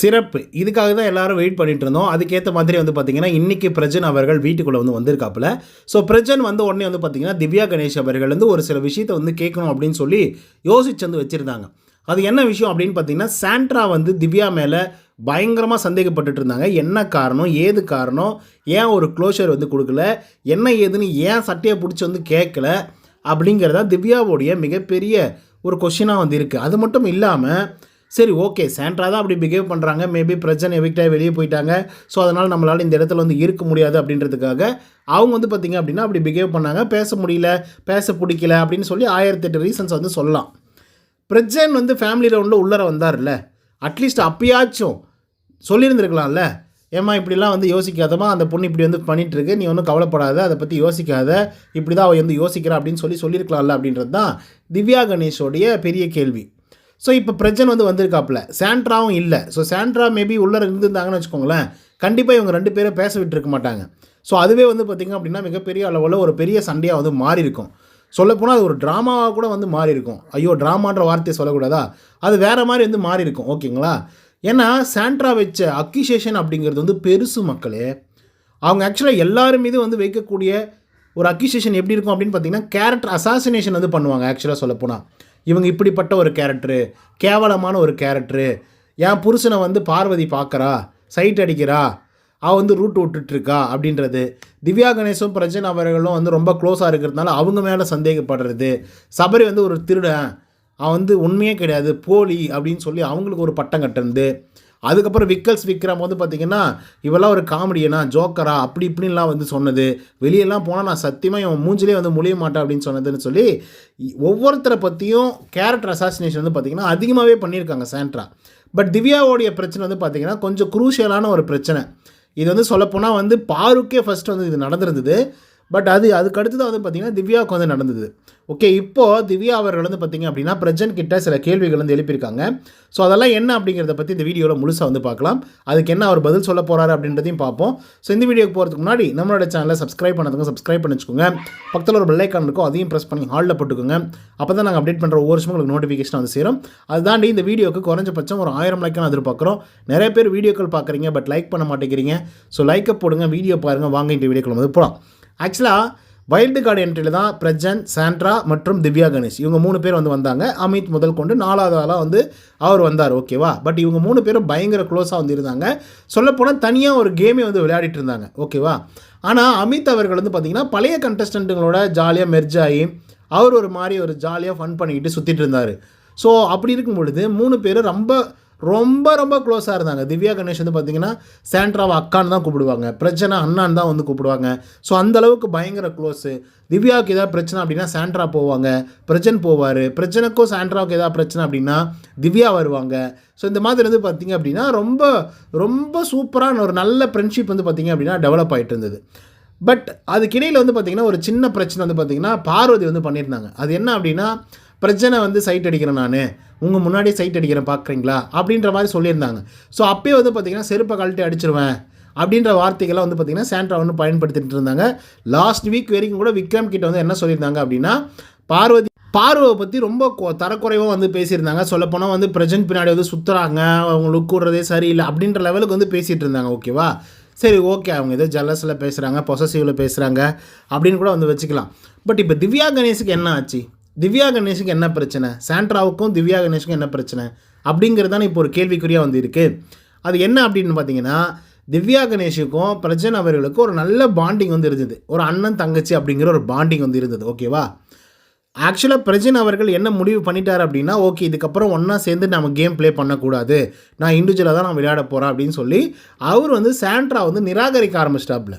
சிறப்பு. இதுக்காக தான் எல்லாரும் வெயிட் பண்ணிட்டு இருந்தோம். அதுக்கேற்ற மாதிரி வந்து பார்த்தீங்கன்னா இன்றைக்கி பிரஜன் அவர்கள் வீட்டுக்குள்ளே வந்து வந்திருக்காப்புல. ஸோ பிரஜன் வந்து உடனே வந்து பார்த்தீங்கன்னா திவ்யா கணேஷ் அவர்கள் வந்து ஒரு சில விஷயத்தை வந்து கேட்கணும் அப்படின்னு சொல்லி யோசிச்சு வந்து வச்சுருந்தாங்க. அது என்ன விஷயம் அப்படின்னு பார்த்தீங்கன்னா சாண்ட்ரா வந்து திவ்யா மேலே பயங்கரமாக சந்தேகப்பட்டுட்டு இருந்தாங்க. என்ன காரணம்? ஏது காரணம்? ஏன் ஒரு க்ளோஷர் வந்து கொடுக்கல? என்ன ஏதுன்னு ஏன் சட்டையை பிடிச்சி வந்து கேட்கல? அப்படிங்கிறதா திவ்யாவுடைய மிகப்பெரிய ஒரு கொஷினாக வந்து இருக்குது அது மட்டும் இல்லாமல் சரி ஓகே சாண்ட்ரா தான் அப்படி பிஹேவ் பண்ணுறாங்க மேபி பிரச்சனை எவிக்டாக வெளியே போயிட்டாங்க. ஸோ அதனால் நம்மளால் இந்த இடத்துல வந்து இருக்க முடியாது அப்படின்றதுக்காக அவங்க வந்து பார்த்திங்க அப்படின்னா அப்படி பிஹேவ் பண்ணாங்க. பேச முடியல பேச பிடிக்கல அப்படின்னு சொல்லி ஆயிரத்தெட்டு ரீசன்ஸ் வந்து சொல்லலாம். பிரஜன் வந்து ஃபேமிலி ரவுண்டில் உள்ளர வந்தார்ல அட்லீஸ்ட் அப்பயாச்சும் சொல்லியிருந்துருக்கலாம்ல. ஏம்மா இப்படிலாம் வந்து யோசிக்காதமா அந்த பொண்ணு இப்படி வந்து பண்ணிகிட்ருக்கு நீ ஒன்றும் கவலைப்படாத. அதை பற்றி யோசிக்காத. இப்படி தான் அவள் வந்து யோசிக்கிறா அப்படின்னு சொல்லி சொல்லியிருக்கலாம்ல அப்படின்றது தான் திவ்யா கணேஷோடைய பெரிய கேள்வி. ஸோ இப்போ பிரஜன் வந்து வந்திருக்காப்புல. சாண்ட்ராவும் இல்லை. ஸோ சாண்ட்ரா மேபி உள்ளே இருந்திருந்தாங்கன்னு வச்சுக்கோங்களேன் கண்டிப்பாக இவங்க ரெண்டு பேரும் பேச விட்டுருக்க மாட்டாங்க. ஸோ அதுவே வந்து பார்த்திங்க அப்படின்னா மிகப்பெரிய அளவில் ஒரு பெரிய சண்டையாக வந்து மாறி இருக்கும் சொல்லப்போனால் அது ஒரு ட்ராமாவாக கூட வந்து மாறி இருக்கும் ஐயோ ட்ராமான்ற வார்த்தையை சொல்லக்கூடாதா? அது வேறு மாதிரி வந்து மாறி இருக்கும் ஓகேங்களா? ஏன்னா சாண்ட்ரா வச்ச அக்யூசேஷன் அப்படிங்கிறது வந்து பெருசு மக்களே. அவங்க ஆக்சுவலாக எல்லாரும் மீது வந்து வைக்கக்கூடிய ஒரு அக்யூசேஷன் எப்படி இருக்கும் அப்படின்னு பார்த்தீங்கன்னா கேரக்டர் அசாசினேஷன் வந்து பண்ணுவாங்க ஆக்சுவலாக சொல்லப்போனால் இவங்க இப்படிப்பட்ட ஒரு கேரக்டரு கேவலமான ஒரு கேரக்டரு என் புருஷனை வந்து பார்வதி பார்க்குறா சைட் அடிக்கிறா அவள் வந்து ரூட் விட்டுட்ருக்கா அப்படின்றது. திவ்யா கணேசும் பிரஜன் அவர்களும் வந்து ரொம்ப க்ளோஸாக இருக்கிறதுனால அவங்க மேலே சந்தேகப்படுறது. சபரி வந்து ஒரு திருடன். அவன் வந்து உண்மையே கிடையாது போலி அப்படின்னு சொல்லி அவங்களுக்கு ஒரு பட்டம் கட்டுறது அதுக்கப்புறம் விக்கல்ஸ் விக்ரம் வந்து பார்த்திங்கன்னா இவெல்லாம் ஒரு காமெடியனா ஜோக்கரா அப்படி இப்படின்லாம் வந்து சொன்னது. வெளியெல்லாம் போனால் நான் சத்தியமாக இவன் மூஞ்சிலே வந்து முடிய மாட்டேன் அப்படின்னு சொன்னதுன்னு சொல்லி ஒவ்வொருத்தரை பற்றியும் கேரக்டர் அசாசினேஷன் வந்து பார்த்திங்கன்னா அதிகமாகவே பண்ணியிருக்காங்க சாண்ட்ரா. பட் திவ்யாவோடைய பிரச்சனை வந்து பார்த்திங்கன்னா கொஞ்சம் குரூஷியலான ஒரு பிரச்சனை. இது வந்து சொல்லப்போனால் வந்து பாருக்கே ஃபஸ்ட்டு வந்து இது நடந்திருந்தது. பட் அது அதுக்கு அடுத்து தான் வந்து பார்த்திங்கன்னா திவ்யாவுக்கு வந்து நடந்தது. ஓகே இப்போது திவ்யா அவர்கள் வந்து பார்த்திங்க அப்படின்னா பிரஜன் கிட்ட சில கேள்விகள் வந்து எழுப்பியிருக்காங்க. ஸோ அதெல்லாம் என்ன அப்படிங்கிறத பற்றி இந்த வீடியோவில் முழுசாக வந்து பார்க்கலாம். அதுக்கு என்ன அவர் பதில் சொல்ல போகிறாரு அப்படின்றதையும் பார்ப்போம். ஸோ இந்த வீடியோக்கு போகிறதுக்கு முன்னாடி நம்மளோட சேனலை சப்ஸ்கிரைப் பண்ணதுங்க சப்ஸ்கிரைப் பண்ணி வச்சுக்கோங்க பக்கத்தில் ஒரு பெல்லைக்கான் இருக்கும் அதையும் ப்ரெஸ் பண்ணி ஹாலில் போட்டுக்கோங்க. அப்போ தான் நாங்கள் அப்டேட் பண்ணுற ஒவ்வொரு வருஷமும் உங்களுக்கு நோட்டிஃபிகேஷன் வந்து சேரும். அது தாண்டி இந்த வீடியோக்கு குறைஞ்சபட்சம் ஒரு ஆயிரம் லைக்கான எதிர்பார்க்குறோம். நிறைய பேர் வீடியோக்கள் பார்க்குறீங்க பட் லைக் பண்ண மாட்டேங்கிறீங்க. ஸோ லைக்கை போடுங்க வீடியோ பாருங்கள் வாங்க இந்த வீடியோக்கள் வந்து போகலாம் ஆக்சுவலாக வைல்டு கார்டு என்ட்ரியில் தான் பிரஜன் சாண்ட்ரா மற்றும் திவ்யா கணேஷ். இவங்க மூணு பேர் வந்து வந்தாங்க. அமித் முதல் கொண்டு நாலாவது ஆளாக வந்து அவர் வந்தார். ஓகேவா பட் இவங்க மூணு பேரும் பயங்கர க்ளோஸாக வந்து இருந்தாங்க. சொல்லப்போனால் தனியாக ஒரு கேமே வந்து விளையாடிட்டு இருந்தாங்க. ஓகேவா ஆனால் அமித் அவர்கள் வந்து பார்த்திங்கன்னா பழைய கண்டஸ்டண்ட்டுங்களோட ஜாலியாக மெர்ஜ் ஆகி அவர் ஒரு மாதிரி ஒரு ஜாலியாக ஃபன் பண்ணிக்கிட்டு சுற்றிட்டு இருந்தார். ஸோ அப்படி இருக்கும் பொழுது மூணு பேரும் ரொம்ப ரொம்ப ரொம்ப க்ளோஸாக இருந்தாங்க. திவ்யா கணேஷ் வந்து பார்த்தீங்கன்னா சாண்ட்ராவை அக்கான்னு தான் கூப்பிடுவாங்க. பிரச்சனை அண்ணான்னு தான் வந்து கூப்பிடுவாங்க. ஸோ அந்தளவுக்கு பயங்கர க்ளோஸு திவ்யாவுக்கு ஏதாவது பிரச்சனை அப்படின்னா சாண்ட்ரா போவாங்க. பிரஜன் போவார். பிரச்சனைக்கும் சாண்ட்ராவுக்கு ஏதாவது பிரச்சனை அப்படின்னா திவ்யா வருவாங்க. ஸோ இந்த மாதிரி வந்து பார்த்திங்க அப்படின்னா ரொம்ப ரொம்ப சூப்பரான ஒரு நல்ல ஃப்ரெண்ட்ஷிப் வந்து பார்த்திங்க அப்படின்னா டெவலப் ஆகிட்டு இருந்தது. பட் அதுக்கிடையில் வந்து பார்த்திங்கன்னா ஒரு சின்ன பிரச்சனை வந்து பார்த்திங்கன்னா பார்வதி வந்து பண்ணியிருந்தாங்க. அது என்ன அப்படின்னா பிரச்சனை வந்து சைட் அடிக்கிறேன் நான். உங்கள் முன்னாடி சைட் அடிக்கிறேன் பார்க்குறீங்களா அப்படின்ற மாதிரி சொல்லியிருந்தாங்க. ஸோ அப்போயே வந்து பார்த்திங்கன்னா செருப்பை கழட்டி அடிச்சிருவேன் அப்படின்ற வார்த்தைகள்லாம் வந்து பார்த்திங்கன்னா சாண்ட்ரா வந்து பயன்படுத்திட்டு இருந்தாங்க. லாஸ்ட் வீக் வரைக்கும் கூட விக்ரம் கிட்ட வந்து என்ன சொல்லியிருந்தாங்க அப்படின்னா பார்வதி பார்வை பற்றி ரொம்ப கொ- தரக்குறைவாக வந்து பேசியிருந்தாங்க. சொல்லப்போனால் வந்து பிரசன்ட் பின்னாடி வந்து சுற்றுறாங்க அவங்க லுக் விடுறதே சரியில்லை அப்படின்ற லெவலுக்கு வந்து பேசிகிட்டு இருந்தாங்க ஓகேவா சரி ஓகே அவங்க ஏதோ ஜல்லஸில் பேசுகிறாங்க பொசசிவில் பேசுகிறாங்க அப்படின்னு கூட வந்து வச்சுக்கலாம். பட் இப்போ திவ்யா கணேஷுக்கு என்ன ஆச்சு? திவ்யா கணேஷுக்கு என்ன பிரச்சனை? சாண்ட்ராவுக்கும் திவ்யா கணேஷுக்கும் என்ன பிரச்சனை? அப்படிங்கிறது தான் இப்போ ஒரு கேள்விக்குறியாக வந்து இருக்குது அது என்ன அப்படின்னு பார்த்தீங்கன்னா திவ்யா கணேஷுக்கும் பிரஜன் அவர்களுக்கும் ஒரு நல்ல பாண்டிங் வந்து இருந்தது. ஒரு அண்ணன் தங்கச்சி அப்படிங்கிற ஒரு பாண்டிங் வந்து இருந்தது. ஓகேவா ஆக்சுவலாக பிரஜன் அவர்கள் என்ன முடிவு பண்ணிட்டார் அப்படின்னா ஓகே இதுக்கப்புறம் ஒன்றா சேர்ந்து நம்ம கேம் ப்ளே பண்ணக்கூடாது. நான் இண்டிவிஜுவலாக தான் நான் விளையாட போகிறேன் அப்படின்னு சொல்லி அவர் வந்து சாண்ட்ரா வந்து நிராகரிக்க ஆரம்பிச்சிட்டாப்புல.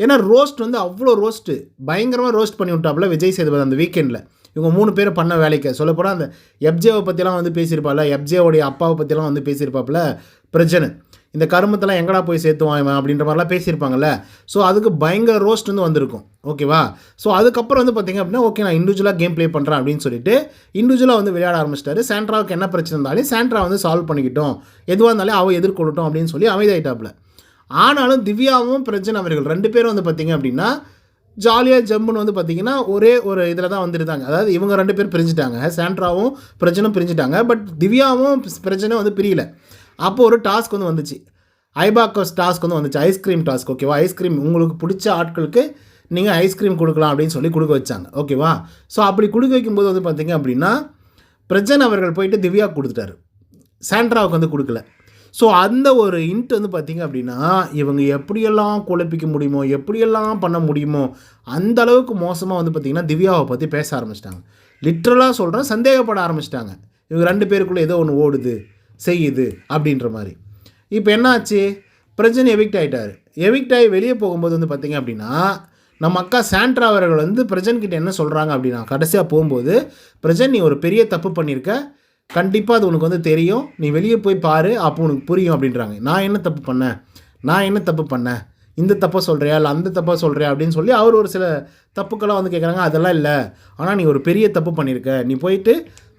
ஏன்னா ரோஸ்ட் வந்து அவ்வளோ ரோஸ்ட்டு பயங்கரமாக ரோஸ்ட் பண்ணி விட்டாப்புல விஜய் சேதுபதி அந்த வீக்கெண்டில் இவங்க மூணு பேர் பண்ண வேலைக்கு. சொல்லப்போனால் அந்த எப்ஜேவை பற்றிலாம் வந்து பேசியிருப்பாள் எப்ஜேவோடைய அப்பாவை பற்றிலாம் வந்து பேசியிருப்பாப்புல பிரச்சனை இந்த கருமத்தெல்லாம் எங்கடா போய் சேர்த்துவான் இவன் அப்படின்ற மாதிரிலாம் பேசியிருப்பாங்கல்ல. ஸோ அதுக்கு பயங்கர ரோஸ்ட் வந்து வந்திருக்கும். ஓகேவா ஸோ அதுக்கப்புறம் வந்து பார்த்தீங்க அப்படின்னா ஓகே நான் இண்டிவிஜுவலாக கேம் ப்ளே பண்ணுறேன் அப்படின்னு சொல்லிட்டு இண்டிவிஜுவலாக வந்து விளையாட ஆரம்பிச்சிட்டாரு. சாண்ட்ராவுக்கு என்ன பிரச்சனை இருந்தாலும் சாண்ட்ரா வந்து சால்வ் பண்ணிக்கிட்டோம். எதுவாக இருந்தாலும் அவள் எதிர்கொள்ளட்டும் அப்படின்னு சொல்லி அமைதியாயிட்டாப்புல ஆனாலும் திவ்யாவும் பிரஜன் அவர்கள் ரெண்டு பேரும் வந்து பார்த்திங்க அப்படின்னா ஜாலியாக ஜம்முன்னு வந்து பார்த்தீங்கன்னா ஒரே ஒரு இதில் தான் வந்துருந்தாங்க. அதாவது இவங்க ரெண்டு பேர் பிரிஞ்சுட்டாங்க. சாண்ட்ராவும் பிரச்சனும் பிரிஞ்சுட்டாங்க. பட் திவ்யாவும் பிரச்சனையும் வந்து பிரியல. அப்போ ஒரு டாஸ்க் வந்து வந்துச்சு. ஐபாக்கோஸ் டாஸ்க் வந்து வந்துச்சு. ஐஸ்கிரீம் டாஸ்க் ஓகேவா? ஐஸ்கிரீம் உங்களுக்கு பிடிச்ச ஆட்களுக்கு நீங்கள் ஐஸ்கிரீம் கொடுக்கலாம் அப்படின்னு சொல்லி கொடுக்க வச்சாங்க. ஓகேவா? ஸோ அப்படி கொடுக்க வைக்கும்போது வந்து பார்த்தீங்க அப்படின்னா பிரஜன் அவர்கள் போயிட்டு திவ்யா கொடுத்துட்டாரு. சாண்ட்ராவுக்கு வந்து கொடுக்கல. ஸோ அந்த ஒரு இன்ட் வந்து பார்த்திங்க அப்படின்னா இவங்க எப்படியெல்லாம் குழப்பிக்க முடியுமோ எப்படியெல்லாம் பண்ண முடியுமோ அந்த அளவுக்கு மோசமாக வந்து பார்த்திங்கன்னா திவ்யாவை பற்றி பேச ஆரம்பிச்சிட்டாங்க. லிட்ரலாக சொல்கிறேன் சந்தேகப்பட ஆரம்பிச்சிட்டாங்க. இவங்க ரெண்டு பேருக்குள்ளே ஏதோ ஒன்று ஓடுது செய்யுது அப்படின்ற மாதிரி. இப்போ என்னாச்சு பிரஜன் எவிக்ட் ஆகிட்டார் எவிக்ட் ஆகி வெளியே போகும்போது வந்து பார்த்திங்க அப்படின்னா நம்ம அக்கா சாண்ட்ரா அவர்கள் வந்து பிரஜன் கிட்டே என்ன சொல்கிறாங்க அப்படின்னா கடைசியாக போகும்போது பிரஜன் நீ ஒரு பெரிய தப்பு பண்ணியிருக்க கண்டிப்பாக அது உனக்கு வந்து தெரியும். நீ வெளியே போய் பாரு அப்போ உனக்கு புரியும் அப்படின்றாங்க. நான் என்ன தப்பு பண்ணேன் நான் என்ன தப்பு பண்ணேன் இந்த தப்பை சொல்கிறியா இல்லை அந்த தப்பை சொல்கிறியா அப்படின்னு சொல்லி அவர் ஒரு சில தப்புக்கெல்லாம் வந்து கேட்குறாங்க அதெல்லாம் இல்லை. ஆனால் நீ ஒரு பெரிய தப்பு பண்ணியிருக்க நீ போயிட்டு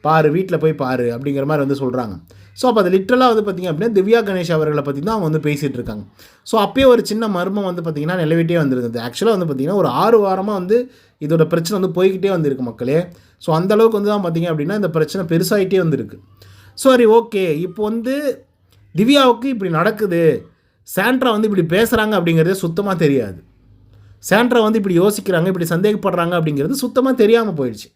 பாரு வீட்டில் போய் பாரு அப்படிங்கிற மாதிரி வந்து சொல்கிறாங்க ஸோ அப்போ அது லிட்ரலாக வந்து பார்த்திங்க அப்படின்னா திவ்யா கணேஷ் அவர்களை பற்றி தான் அவங்க வந்து பேசிகிட்டு இருக்காங்க. ஸோ அப்போயே ஒரு சின்ன மர்மம் வந்து பார்த்திங்கன்னா நிலவிட்டே வந்துருந்தது. ஆக்சுவலாக வந்து பார்த்திங்கன்னா ஒரு ஆறு வாரமாக வந்து இதோட பிரச்சனை வந்து போய்கிட்டே வந்திருக்கு மக்களே. ஸோ அந்த அளவுக்கு வந்து தான் பார்த்திங்க அப்படின்னா இந்த பிரச்சனை பெருசாகிட்டே வந்திருக்கு. சரி ஓகே இப்போ வந்து திவ்யாவுக்கு இப்படி நடக்குது. சாண்ட்ரா வந்து இப்படி பேசுகிறாங்க அப்படிங்கிறதே சுத்தமாக தெரியாது. சாண்ட்ரா வந்து இப்படி யோசிக்கிறாங்க இப்படி சந்தேகப்படுறாங்க அப்படிங்கிறது சுத்தமாக தெரியாமல் போயிடுச்சு.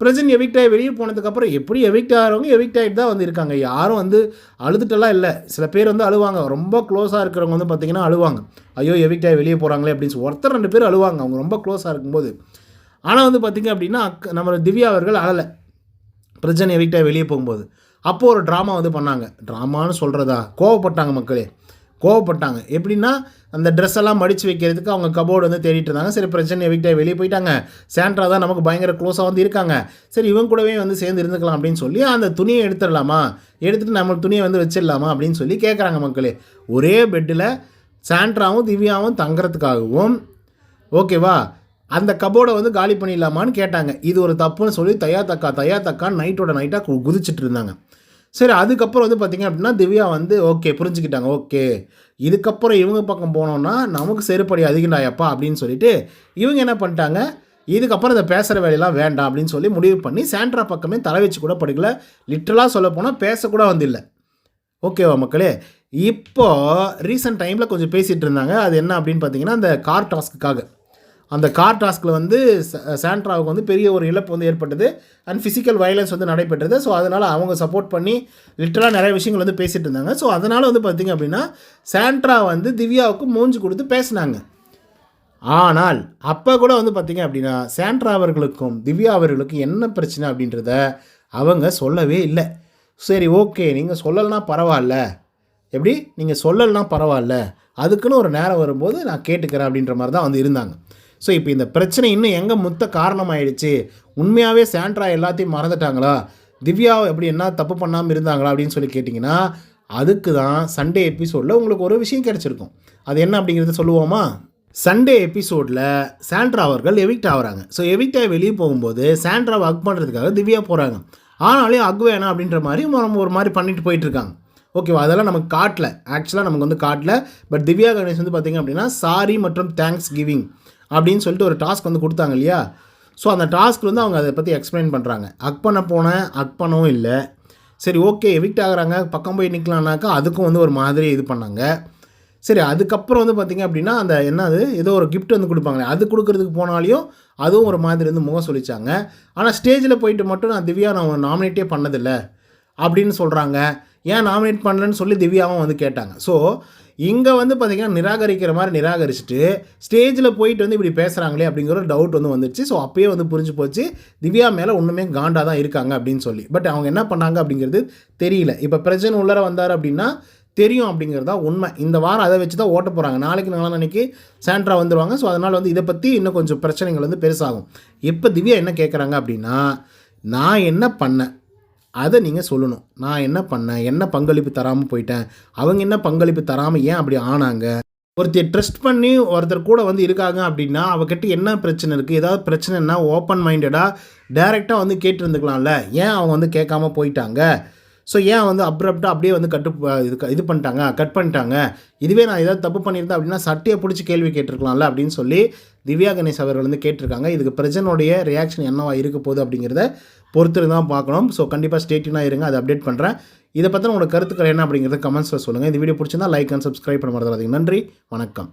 பிரசன் எவிக்ட் ஆகி வெளியே போனதுக்கப்புறம் எப்படி எவிக்ட் ஆகிறவங்க எவிக்ட் ஆகிட்டு தான் வந்து இருக்காங்க யாரும் வந்து அழுதுட்டெல்லாம் இல்லை. சில பேர் வந்து அழுவாங்க. ரொம்ப க்ளோஸாக இருக்கிறவங்க வந்து பார்த்திங்கன்னா அழுவாங்க. ஐயோ எவிக்ட் ஆகி வெளியே போகிறாங்களே அப்படின்னு சொல்லி. ஒருத்தர் ரெண்டு பேர் அழுவாங்க. அவங்க ரொம்ப க்ளோஸாக இருக்கும்போது. ஆனால் வந்து பார்த்திங்க அப்படின்னா நம்ம திவ்யா அவர்கள் அழலை. பிரஜன் எவிக்ட் ஆகி வெளியே போகும்போது. அப்போது ஒரு ட்ராமா வந்து பண்ணாங்க. ட்ராமான்னு சொல்கிறதா கோவப்பட்டாங்க மக்களே. கோவப்பட்டாங்க. எப்படின்னா அந்த ட்ரெஸ் எல்லாம் மடித்து வைக்கிறதுக்கு அவங்க கபோர்டு வந்து தேடிட்டு இருந்தாங்க. சரி பிரச்சனை விட்டே வெளியே போயிட்டாங்க. சாண்ட்ரா தான் நமக்கு பயங்கர க்ளோஸாக வந்து இருக்காங்க. சரி இவங்க கூடவே வந்து சேர்ந்து இருந்துக்கலாம் அப்படின்னு சொல்லி அந்த துணியை எடுத்துடலாமா? எடுத்துகிட்டு நம்ம துணியை வந்து வச்சிடலாமா? அப்படின்னு சொல்லி கேட்குறாங்க மக்களே. ஒரே பெட்டில் சாண்ட்ராவும் திவ்யாவும் தங்குறதுக்காகவும் ஓகேவா அந்த கபோர்டை வந்து காலி பண்ணிடலாமான்னு கேட்டாங்க. இது ஒரு தப்புன்னு சொல்லி தையா தக்கா தையா தக்கான்னு நைட்டோட நைட்டாக குதிச்சுட்டு இருந்தாங்க. சரி அதுக்கப்புறம் வந்து பார்த்திங்க அப்படின்னா திவ்யா வந்து ஓகே புரிஞ்சுக்கிட்டாங்க ஓகே. இதுக்கப்புறம் இவங்க பக்கம் போனோன்னா நமக்கு செருப்படி அதிகண்டாயப்பா அப்படின்னு சொல்லிட்டு இவங்க என்ன பண்ணிட்டாங்க இதுக்கப்புறம் இதை பேசுகிற வேலையெல்லாம் வேண்டாம் அப்படின்னு சொல்லி முடிவு பண்ணி சாண்ட்ரா பக்கமே தலை வச்சு கூட படிக்கல. லிட்டரலாக சொல்ல போனால் பேசக்கூட வந்தில்லை. ஓகேவா மக்களே? இப்போது ரீசெண்ட் டைமில் கொஞ்சம் பேசிகிட்டு இருந்தாங்க. அது என்ன அப்படின்னு பார்த்தீங்கன்னா அந்த கார் டாஸ்க்குக்காக. அந்த கார் டாஸ்கில் வந்து ச- சாண்ட்ராவுக்கு வந்து பெரிய ஒரு இழப்பு வந்து ஏற்பட்டது. அண்ட் ஃபிசிக்கல் வயலன்ஸ் வந்து நடைபெற்றது. ஸோ அதனால் அவங்க சப்போர்ட் பண்ணி லிட்டராக நிறைய விஷயங்கள் வந்து பேசிகிட்டு இருந்தாங்க. ஸோ அதனால் வந்து பார்த்திங்க அப்படின்னா சாண்ட்ரா வந்து திவ்யாவுக்கு மூஞ்சி கொடுத்து பேசினாங்க. ஆனால் அப்போ கூட வந்து பார்த்திங்க அப்படின்னா சாண்ட்ரா அவர்களுக்கும் திவ்யா அவர்களுக்கும் என்ன பிரச்சனை அப்படின்றத அவங்க சொல்லவே இல்லை. சரி ஓகே நீங்கள் சொல்லலைன்னா பரவாயில்ல. எப்படி? நீங்கள் சொல்லலைன்னா பரவாயில்ல. அதுக்குன்னு ஒரு நேரம் வரும்போது நான் கேட்டுக்கிறேன் அப்படின்ற மாதிரி தான் வந்து இருந்தாங்க. ஸோ இப்போ இந்த பிரச்சனை இன்னும் எங்கே முத்த காரணமாயிடுச்சு? உண்மையாகவே சாண்ட்ரா எல்லாத்தையும் மறந்துட்டாங்களா? திவ்யா எப்படி என்ன தப்பு பண்ணாமல் இருந்தாங்களா? அப்படின்னு சொல்லி கேட்டிங்கன்னா அதுக்கு தான் சண்டே எபிசோடில் உங்களுக்கு ஒரு விஷயம் கிடச்சிருக்கும். அது என்ன அப்படிங்கிறத சொல்லுவோமா? சண்டே எபிசோடில் சாண்ட்ரா அவர்கள் எவிக்ட் ஆகிறாங்க. ஸோ எவிக்ட் ஆகி வெளியே போகும்போது சாண்ட்ராவை ஒர்க் பண்ணுறதுக்காக திவ்யா போகிறாங்க ஆனாலும் அக் வேணாம் அப்படின்ற மாதிரி நம்ம ஒரு மாதிரி பண்ணிட்டு போயிட்டுருக்காங்க. ஓகேவா அதெல்லாம் நமக்கு காட்டல. ஆக்சுவலாக நமக்கு வந்து காட்டல. பட் திவ்யா கணேஷ் வந்து பார்த்திங்க அப்படின்னா சாரி மற்றும் தேங்க்ஸ் கிவிங் அப்படின்னு சொல்லிட்டு ஒரு டாஸ்க் வந்து கொடுத்தாங்க இல்லையா? ஸோ அந்த டாஸ்க் வந்து அவங்க அதை பற்றி எக்ஸ்பிளைன் பண்ணுறாங்க அக் பண்ண போனேன் அக் பண்ணவும் இல்லை. சரி ஓகே எவிக்ட் ஆகுறாங்க. பக்கம் போய் நிற்கலான்னாக்கா அதுக்கும் வந்து ஒரு மாதிரி இது பண்ணாங்க. சரி அதுக்கப்புறம் வந்து பார்த்திங்க அப்படின்னா அந்த என்னது ஏதோ ஒரு கிஃப்ட் வந்து கொடுப்பாங்களே அது கொடுக்குறதுக்கு போனாலையும் அதுவும் ஒரு மாதிரி வந்து முகம் சொல்லிச்சாங்க ஆனால் ஸ்டேஜில் போயிட்டு மட்டும் நான் திவ்யா நான் நாமினேட்டே பண்ணதில்லை அப்படின்னு சொல்கிறாங்க ஏன் நாமினேட் பண்ணலன்னு சொல்லி திவ்யாவும் வந்து கேட்டாங்க. ஸோ இங்கே வந்து பார்த்திங்கன்னா நிராகரிக்கிற மாதிரி நிராகரிச்சுட்டு ஸ்டேஜில் போயிட்டு வந்து இப்படி பேசுகிறாங்களே அப்படிங்கிற ஒரு டவுட் வந்து வந்துச்சு. ஸோ அப்பயே வந்து புரிஞ்சு போச்சு. திவ்யா மேலே ஒன்றுமே காண்டாக தான் இருக்காங்க அப்படின்னு சொல்லி. பட் அவங்க என்ன பண்ணாங்க அப்படிங்கிறது தெரியல. இப்போ பிரஜன் உள்ளர வந்தார் அப்படின்னா தெரியும் அப்படிங்கிறது தான் உண்மை. இந்த வாரம் அதை வச்சு தான் ஓட்ட போகிறாங்க நாளைக்கு நாளான்னைக்கு சாண்ட்ரா வந்துடுவாங்க ஸோ அதனால் வந்து இதை பற்றி இன்னும் கொஞ்சம் பிரச்சனைகள் வந்து பெருசாகும். இப்போ திவ்யா என்ன கேட்குறாங்க அப்படின்னா நான் என்ன பண்ணேன்? அதை நீங்கள் சொல்லணும். நான் என்ன பண்ணேன்? என்ன பங்களிப்பு தராமல் போயிட்டேன்? அவங்க என்ன பங்களிப்பு தராமல் ஏன் அப்படி ஆனாங்க? ஒருத்தர் ட்ரஸ்ட் பண்ணி ஒருத்தர் கூட வந்து இருக்காங்க அப்படின்னா அவகிட்ட என்ன பிரச்சனை இருக்குது ஏதாவது பிரச்சனைனா ஓப்பன் மைண்டடாக டைரெக்டாக வந்து கேட்டுருந்துக்கலாம்ல. ஏன் அவங்க வந்து கேட்காம போயிட்டாங்க? ஸோ ஏன் வந்து அப்ரப்டாக அப்படியே வந்து கட்டு இது இது பண்ணிட்டாங்க கட் பண்ணிட்டாங்க? இதுவே நான் ஏதாவது தப்பு பண்ணியிருந்தேன் அப்படின்னா சட்டையை பிடிச்சி கேள்வி கேட்டிருக்கலாம்ல அப்படின்னு சொல்லி திவ்யா கணேஷ் அவர்கள் வந்து கேட்டிருக்காங்க. இதுக்கு பிரஜனுடைய ரியாக்ஷன் என்னவா இருக்க போகுது அப்படிங்கிறத பொறுத்து தான் பார்க்கணும். ஸோ கண்டிப்பாக ஸ்டேட்டினாக இருங்க அதை அப்டேட் பண்ணுறேன் இதை பற்றின உங்களோட கருத்துக்கள் என்ன அப்படிங்கிறத கமெண்ட்ஸில் சொல்லுங்கள் இந்த வீடியோ பிடிச்சிருந்தா லைக் அண்ட் சப்ஸ்கிரைப் பண்ண மாதிரி நன்றி வணக்கம்.